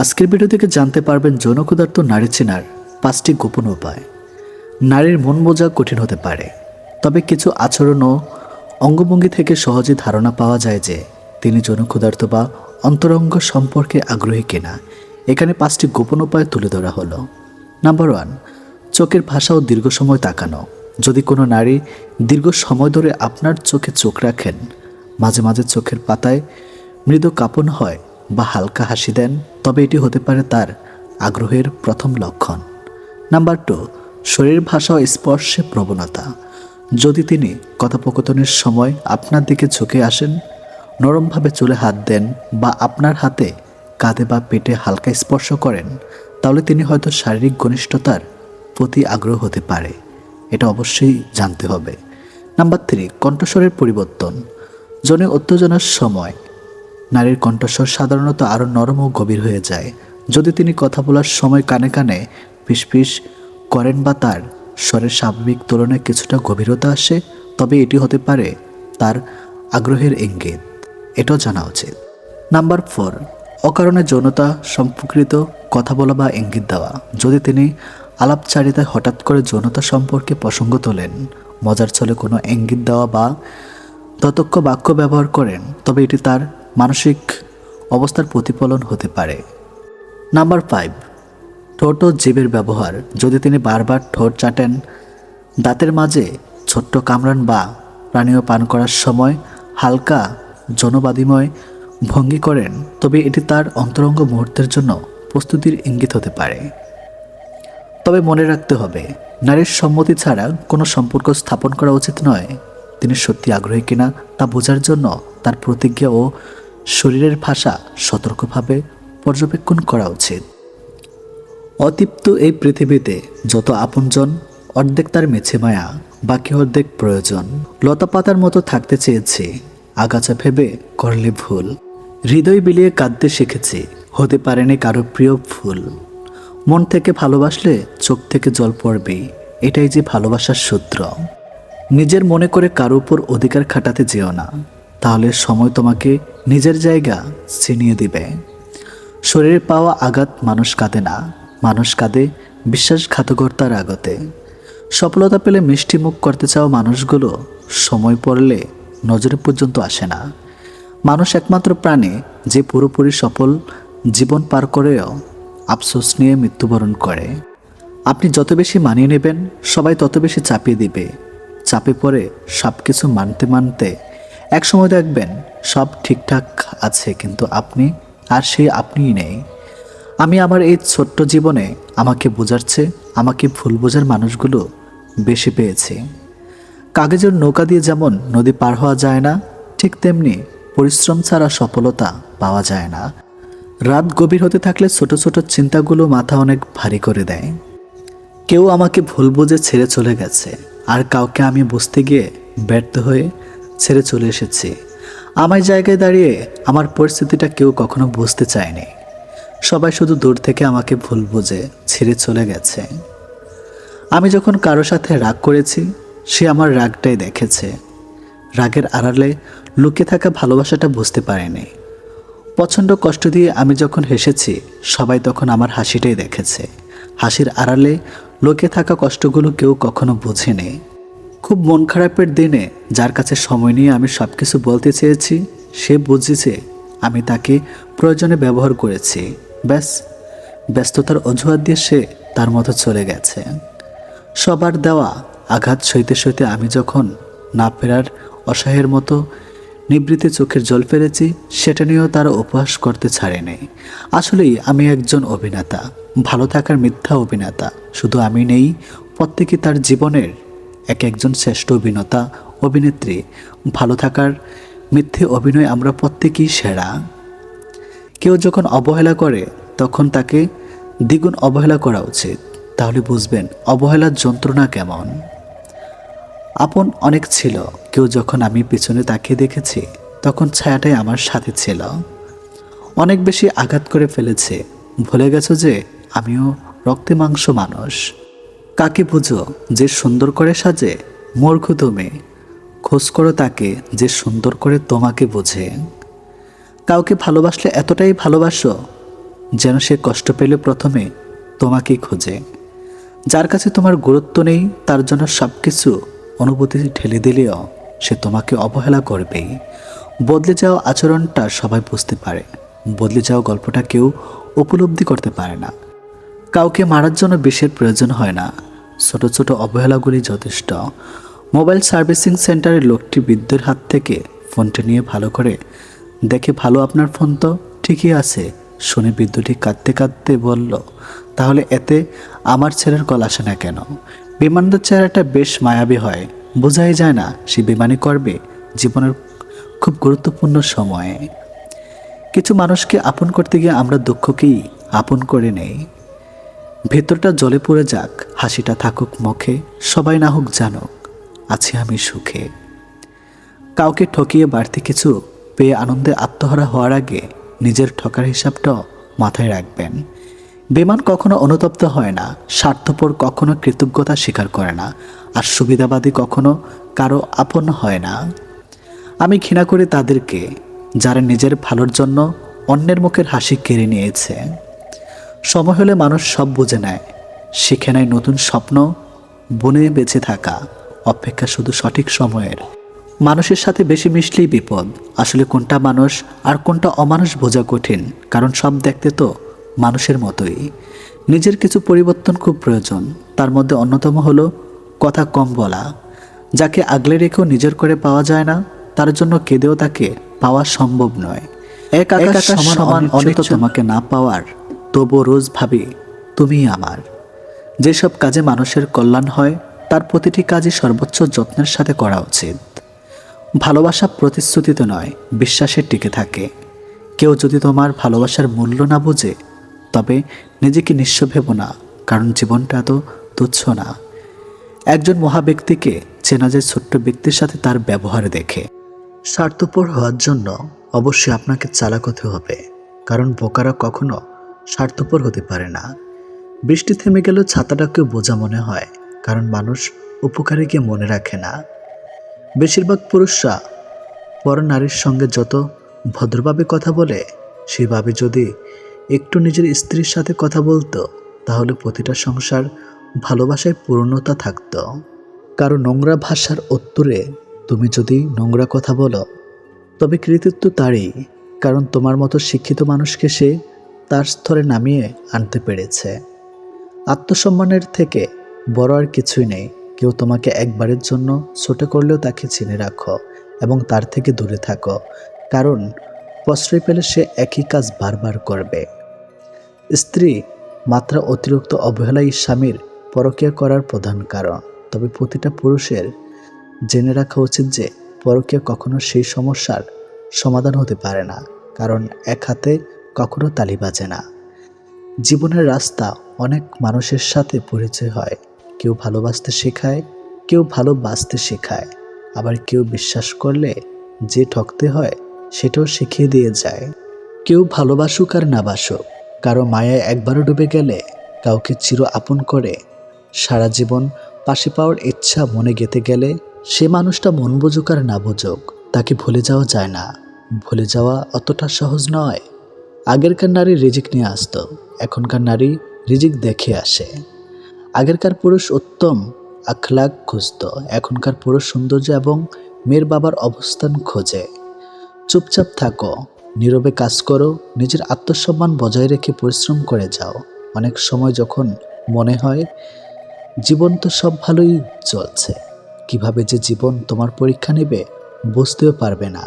আজকের ভিডিও থেকে জানতে পারবেন যৌন ক্ষুধার্ত নারী চেনার পাঁচটি গোপন উপায়। নারীর মন বোঝা কঠিন হতে পারে, তবে কিছু আচরণ ও অঙ্গভঙ্গি থেকে সহজে ধারণা পাওয়া যায় যে তিনি যৌন ক্ষুধার্ত বা অন্তরঙ্গ সম্পর্কে আগ্রহী কিনা। এখানে পাঁচটি গোপন উপায় তুলে ধরা হলো। নাম্বার ওয়ান চোখের ভাষা ও দীর্ঘ সময় তাকানো। যদি কোনো নারী দীর্ঘ সময় ধরে আপনার চোখে চোখ রাখেন, মাঝে মাঝে চোখের পাতায় মৃদু কাঁপন হয় বা হালকা হাসি দেন, তবে এটি হতে পারে তার আগ্রহের প্রথম লক্ষণ। নাম্বার টু, শরীর ভাষা ও স্পর্শে প্রবণতা। যদি তিনি কথোপকথনের সময় আপনার দিকে ঝুঁকে আসেন, নরমভাবে চুলে হাত দেন বা আপনার হাতে কাঁধে বা পেটে হালকা স্পর্শ করেন, তাহলে তিনি হয়তো শারীরিক ঘনিষ্ঠতার প্রতি আগ্রহ হতে পারে। এটা অবশ্যই জানতে হবে। নাম্বার থ্রি, কণ্ঠস্বরের পরিবর্তন। জনে উত্তেজনার সময় নারীর কণ্ঠস্বর সাধারণত আরও নরম ও গভীর হয়ে যায়। যদি তিনি কথা বলার সময় কানে কানে ফিসফিস করেন বা তার স্বরের স্বাভাবিক তুলনায় কিছুটা গভীরতা আসে, তবে এটি হতে পারে তার আগ্রহের ইঙ্গিত। এটাও জানা উচিত। নাম্বার ফোর, অকারণে যৌনতা সম্পর্কিত কথা বলা বা ইঙ্গিত দেওয়া। যদি তিনি আলাপচারিতায় হঠাৎ করে যৌনতা সম্পর্কে প্রসঙ্গ তোলেন, মজার ছলে কোনো ইঙ্গিত দেওয়া বা ততক্ষ বাক্য ব্যবহার করেন, তবে এটি তার মানসিক অবস্থার প্রতিফলন হতে পারে। নাম্বার ফাইভ ঠোঁট ও জীবের ব্যবহার। যদি তিনি বারবার ঠোঁট চাটেন, দাঁতের মাঝে ছোট্ট কামরান বা পানীয় পান করার সময় হালকা জনবাদিময় ভঙ্গি করেন, তবে এটি তার অন্তরঙ্গ মুহূর্তের জন্য প্রস্তুতির ইঙ্গিত হতে পারে। তবে মনে রাখতে হবে, নারীর সম্মতি ছাড়া কোনো সম্পর্ক স্থাপন করা উচিত নয়। তিনি সত্যি আগ্রহী কিনা তা বোঝার জন্য তার প্রতিজ্ঞা ও শরীরের ভাষা সতর্কভাবে পর্যবেক্ষণ করা উচিত। অতিপ্ত এই পৃথিবীতে যত আপনজন, অর্ধেক তার মেছে মায়া, বাকি অর্ধেক প্রয়োজন। লতা পাতার মতো থাকতে চেয়েছি, আগাছা ভেবে করলে ভুল। হৃদয় বিলিয়ে কাঁদতে শিখেছি, হতে পারেনি কারও প্রিয় ফুল মন থেকে ভালোবাসলে চোখ থেকে জল পড়বেই, এটাই যে ভালোবাসার সূত্র। নিজের মনে করে কারও উপর অধিকার খাটাতে যেও না। তাহলে সময় তোমাকে নিজের জায়গা ছিনিয়ে দিবে। শরীরে পাওয়া আঘাত মানুষ কাঁদে না। মানুষ কাঁদে বিশ্বাসঘাতকর্তার আগতে সফলতা পেলে মিষ্টি মুখ করতে চাওয়া মানুষগুলো, সময় পড়লে নজরে পর্যন্ত আসে না। মানুষ একমাত্র প্রাণী যে পুরোপুরি সফল জীবন পার করেও আফসোস নিয়ে মৃত্যুবরণ করে। আপনি যত বেশি মানিয়ে নেবেন, সবাই তত বেশি চাপিয়ে দিবে। চাপে পড়ে সব কিছু মানতে মানতে এক সময় দেখবেন সব ঠিকঠাক আছে, কিন্তু আপনি আর সেই আপনিই নেই। আমি আমার এই ছোট্ট জীবনে আমাকে বোঝাচ্ছে আমাকে ভুল বোঝার মানুষগুলো বেশি পেয়েছি। কাগজের নৌকা দিয়ে যেমন নদী পার হওয়া যায় না, ঠিক তেমনি পরিশ্রম ছাড়া সফলতা পাওয়া যায় না। রাত গভীর হতে থাকলে ছোট ছোট চিন্তাগুলো মাথা অনেক ভারী করে দেয়। কেউ আমাকে ভুল বুঝে ছেড়ে চলে গেছে, আর কাউকে আমি বুঝতে গিয়ে ব্যর্থ হয়ে ছেড়ে চলে এসেছি। আমার জায়গায় দাঁড়িয়ে আমার পরিস্থিতিটা কেউ কখনো বুঝতে চায়নি। সবাই শুধু দূর থেকে আমাকে ভুল বুঝে ছেড়ে চলে গেছে। আমি যখন কারও সাথে রাগ করেছি, সে আমার রাগটাই দেখেছে। রাগের আড়ালে লুকে থাকা ভালোবাসাটা বুঝতে পারেনি। প্রচণ্ড কষ্ট দিয়ে আমি যখন হেসেছি, সবাই তখন আমার হাসিটাই দেখেছে। হাসির আড়ালে লোকে থাকা কষ্টগুলো কেউ কখনো বোঝেনি। খুব মন খারাপের দিনে যার কাছে সময় নিয়ে আমি সব কিছু বলতে চেয়েছি, সে বুঝেছে আমি তাকে প্রয়োজনে ব্যবহার করেছি। ব্যাস, ব্যস্ততার অজুহাত দিয়ে সে তার মতো চলে গেছে। সবার দেওয়া আঘাত সইতে সইতে আমি যখন না ফেরার অসহায়ের মতো নিবৃতে চোখের জল ফেলেছি, সেটা নিয়েও তারা উপহাস করতে ছাড়েনি। আসলেই আমি একজন অভিনেতা, ভালো থাকার মিথ্যা অভিনেতা। শুধু আমি নেই প্রত্যেকে তার জীবনের এক একজন শ্রেষ্ঠ অভিনেতা, অভিনেত্রী। ভালো থাকার মিথ্যে অভিনয় আমরা প্রত্যেকেই সেরা। কেউ যখন অবহেলা করে, তখন তাকে দ্বিগুণ অবহেলা করা উচিত। তাহলে বুঝবেন অবহেলার যন্ত্রণা কেমন। আপন অনেক ছিল, কেউ যখন আমি পেছনে তাকিয়ে দেখেছি, তখন ছায়াটাই আমার সাথে ছিল। অনেক বেশি আঘাত করে ফেলেছে। ভুলে গেছো যে, আমিও রক্তে মাংস মানুষ। কাকে বুঝো যে সুন্দর করে সাজে? মূর্খ তুমি খোঁজ করো তাকে যে সুন্দর করে তোমাকে বোঝে। কাউকে ভালোবাসলে এতটাই ভালোবাসো যেন সে কষ্ট পেলে প্রথমে তোমাকেই খোঁজে। যার কাছে তোমার গুরুত্ব নেই, তার জন্য সব কিছু অনুভূতি ঠেলে দিলেও সে তোমাকে অবহেলা করবেই। বদলে যাওয়া আচরণটা সবাই বুঝতে পারে। বদলে যাওয়া গল্পটা কেউ উপলব্ধি করতে পারে না। কাউকে মারার জন্য বিষের প্রয়োজন হয় না। ছোট ছোট অবহেলাগুলি যথেষ্ট। মোবাইল সার্ভিসিং সেন্টারের লোকটি বৃদ্ধের হাত থেকে ফোনটি নিয়ে ভালো করে, দেখে ভালো আপনার ফোন তো? ঠিকই আছে। শুনে বৃদ্ধটি কাঁদতে কাঁদতে বলল, তাহলে এতে আমার ছেলের কল আসে না কেন? বিমানদের চেহারাটা বেশ মায়াবী হয়। বোঝাই যায় না সে বিমানি করবে জীবনের খুব গুরুত্বপূর্ণ সময়ে। কিছু মানুষকে আপন করতে গিয়ে আমরা দুঃখকেই আপন করে নেই। ভেতরটা জলে পড়ে যাক, হাসিটা থাকুক মুখে, সবাই না হোক জানুক, আছি আমি সুখে। কাউকে ঠকিয়ে বাড়তি কিছু পেয়ে আনন্দে আত্মহারা হওয়ার আগে নিজের ঠকার হিসাবটাও মাথায় রাখবেন। বিমান কখনো অনুতপ্ত হয় না, স্বার্থপর কখনো কৃতজ্ঞতা স্বীকার করে না, আর সুবিধাবাদী কখনো কারও আপন হয় না। আমি ঘৃণা করি তাদেরকে, যারা নিজের ভালোর জন্য অন্যের মুখের হাসি কেড়ে নিয়েছে। সময় হলে মানুষ সব বুঝে নেয়। শিখে নেয় নতুন স্বপ্ন বনে বেঁচে থাকা অপেক্ষা শুধু সঠিক সময়ের। মানুষের সাথে বেশি মিশলেই বিপদ। আসলে কোনটা মানুষ আর কোনটা অমানুষ বোঝা কঠিন কারণ সব দেখতে তো মানুষের মতোই। নিজের কিছু পরিবর্তন খুব প্রয়োজন তার মধ্যে অন্যতম হলো কথা কম বলা। যাকে আগলে রেখেও নিজের করে পাওয়া যায় না তার জন্য কেঁদেও তাকে পাওয়া সম্ভব নয়। এক আকাশ সমান অনেক তোমাকে না পাওয়ার তবু রোজ ভাবি, তুমিই আমার। যেসব কাজে মানুষের কল্যাণ হয়, তার প্রতিটি কাজই সর্বোচ্চ যত্নের সাথে করা উচিত। ভালোবাসা প্রতিশ্রুতিতে নয়, বিশ্বাসে টিকে থাকে। কেউ যদি তোমার ভালোবাসার মূল্য না বোঝে, তবে নিজেকে নিঃস্ব ভেবো না, কারণ জীবনটা এত তুচ্ছ না। একজন মহাব্যক্তিকে চেনা যায় ছোট্ট ব্যক্তির সাথে তার ব্যবহার দেখে। স্বার্থপর হওয়ার জন্য অবশ্যই আপনাকে চালাক হতে হবে, কারণ বোকারা কখনো স্বার্থপর হতে পারে না। বৃষ্টি থেমে গেলেও ছাতাটাকেও বোঝা মনে হয়, কারণ মানুষ উপকারীকে মনে রাখে না। বেশিরভাগ পুরুষরা পর নারীর সঙ্গে যত ভদ্রভাবে কথা বলে, সেভাবে যদি একটু নিজের স্ত্রীর সাথে কথা বলতো, তাহলে প্রতিটা সংসার ভালোবাসায় পূর্ণতা থাকতো। কারও নোংরা ভাষার উত্তরে, তুমি যদি নোংরা কথা বলো, তবে কৃতিত্ব তারই, কারণ তোমার মতো শিক্ষিত মানুষকে সে তার স্তরে নামিয়ে আনতে পেরেছে। আত্মসম্মানের থেকে বড় আর কিছুই নেই। কেউ তোমাকে একবারের জন্য ছোট করলেও তাকে চিনে রাখো এবং তার থেকে দূরে থাকো, কারণ প্রশ্রয় পেলে সে একই কাজ বারবার করবে। স্ত্রী মাত্রা অতিরিক্ত অবহেলাই স্বামীর পরকীয়া করার প্রধান কারণ। তবে প্রতিটা পুরুষের জেনে রাখা উচিত যে পরকীয়া কখনো সেই সমস্যার সমাধান হতে পারে না, কারণ এক হাতে কখনো তালি বাজে না। জীবনের রাস্তা অনেক মানুষের সাথে পরিচয় হয়। কেউ ভালোবাসতে শেখায়, কেউ ভালোবাসতে শেখায়। আবার কেউ বিশ্বাস করলে যে ঠকতে হয়, সেটাও শিখিয়ে দিয়ে যায়। কেউ ভালোবাসুক আর না বাসুক। কারও মায়ায় একবারও ডুবে গেলে কাউকে চির আপন করে। সারা জীবন পাশে পাওয়ার ইচ্ছা মনে গেতে গেলে সে মানুষটা মন বুঝুক আর না বুঝুক, তাকে ভুলে যাওয়া যায় না। ভুলে যাওয়া অতটা সহজ নয়। আগেরকার নারী রিজিক নিয়ে আসতো, এখনকার নারী রিজিক দেখে আসে। আগেরকার পুরুষ উত্তম আখলাক খুঁজত, এখনকার পুরুষ সৌন্দর্য এবং মেয়ের বাবার অবস্থান খোঁজে। চুপচাপ থাকো, নীরবে কাজ করো, নিজের আত্মসম্মান বজায় রেখে পরিশ্রম করে যাও। অনেক সময় যখন মনে হয়, জীবন তো সব ভালোই চলছে, কীভাবে যে জীবন তোমার পরীক্ষা নেবে বুঝতেও পারবে না।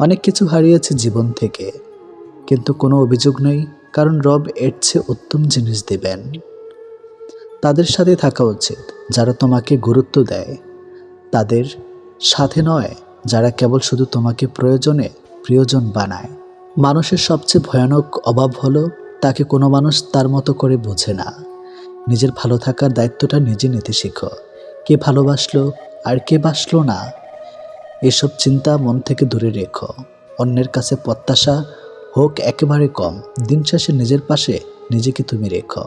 অনেক কিছু হারিয়েছে জীবন থেকে কিন্তু কোনো অভিযোগ নেই, কারণ রব এর চেয়ে উত্তম জিনিস দেবেন। তাদের সাথে থাকা উচিত, যারা তোমাকে গুরুত্ব দেয়। তাদের সাথে নয়, যারা কেবল শুধু তোমাকে প্রয়োজনে প্রিয়জন বানায়। মানুষের সবচেয়ে ভয়ানক অভাব হলো, তাকে কোনো মানুষ তার মতো করে বোঝে না। নিজের ভালো থাকার দায়িত্বটা নিজে নিতে শেখো। কে ভালোবাসলো আর কে বাসলো না, এসব চিন্তা মন থেকে দূরে রেখো। অন্যের কাছে প্রত্যাশা হোক একেবারে কম, দিন শেষে নিজের পাশে নিজেকে তুমি রেখো।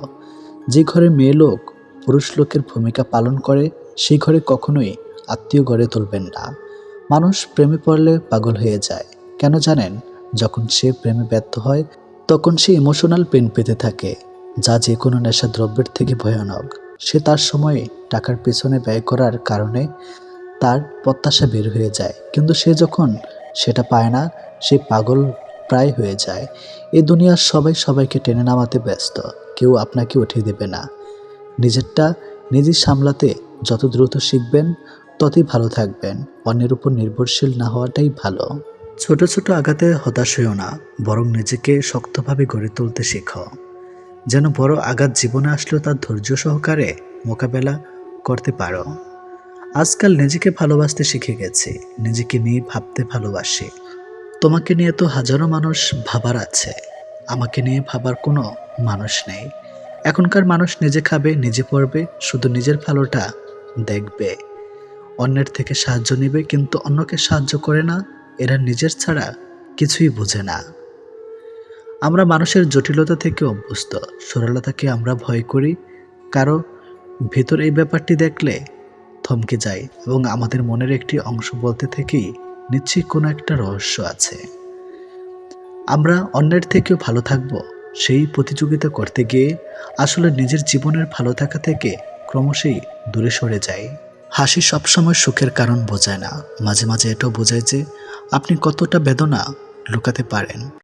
যে ঘরে মেয়ে লোক পুরুষ লোকের ভূমিকা পালন করে, সেই ঘরে কখনোই আত্মীয় গড়ে তুলবেন না। মানুষ প্রেমে পড়লে পাগল হয়ে যায়। কেন জানেন, যখন সে প্রেমে ব্যর্থ হয়, তখন সে ইমোশনাল পেন পেতে থাকে, যা যে কোনো নেশা দ্রব্যের থেকে ভয়ানক। সে তার সময়ে টাকার পেছনে ব্যয় করার কারণে তার প্রত্যাশা বের হয়ে যায়। কিন্তু সে যখন সেটা পায় না, সে পাগল প্রায় হয়ে যায়। এই দুনিয়ার সবাই সবাইকে টেনে নামাতে ব্যস্ত। কেউ আপনাকে উঠিয়ে দেবে না। নিজেরটা নিজে সামলাতে যত দ্রুত শিখবেন, ততই ভালো থাকবেন। অন্যের উপর নির্ভরশীল না হওয়াটাই ভালো। ছোট ছোট আঘাতে হতাশ হইও না। বরং নিজেকে শক্তভাবে গড়ে তুলতে শেখো। যেন বড় আঘাত জীবনে আসলেও তার ধৈর্য সহকারে মোকাবেলা করতে পারো। আজকাল নিজেকে ভালোবাসতে শিখে গেছি। নিজেকে নিয়ে ভাবতে ভালোবাসি। তোমাকে নিয়ে তো হাজারো মানুষ ভাবার আছে। আমাকে নিয়ে ভাবার কোনো মানুষ নেই। এখনকার মানুষ নিজে খাবে, নিজে পড়বে, শুধু নিজের ভালোটা দেখবে। অন্যের থেকে সাহায্য নেবে, কিন্তু অন্যকে সাহায্য করে না, এরা নিজের ছাড়া কিছুই বোঝে না। আমরা মানুষের জটিলতা থেকে অভ্যস্ত, সরলতাকে আমরা ভয় করি। কারও ভেতর এই ব্যাপারটি দেখলে থমকে যায় এবং আমাদের মনের একটি অংশ বলতে থেকেই নিশ্চয়ই কোনো একটা রহস্য আছে। আমরা অন্যের থেকেও ভালো থাকব, সেই প্রতিযোগিতা করতে গিয়ে আসলে নিজের জীবনের ভালো থাকা থেকে ক্রমশই দূরে সরে যাই। হাসি সবসময় সুখের কারণ বোঝায় না। মাঝে মাঝে এটাও বোঝায় যে আপনি কতটা বেদনা লুকাতে পারেন।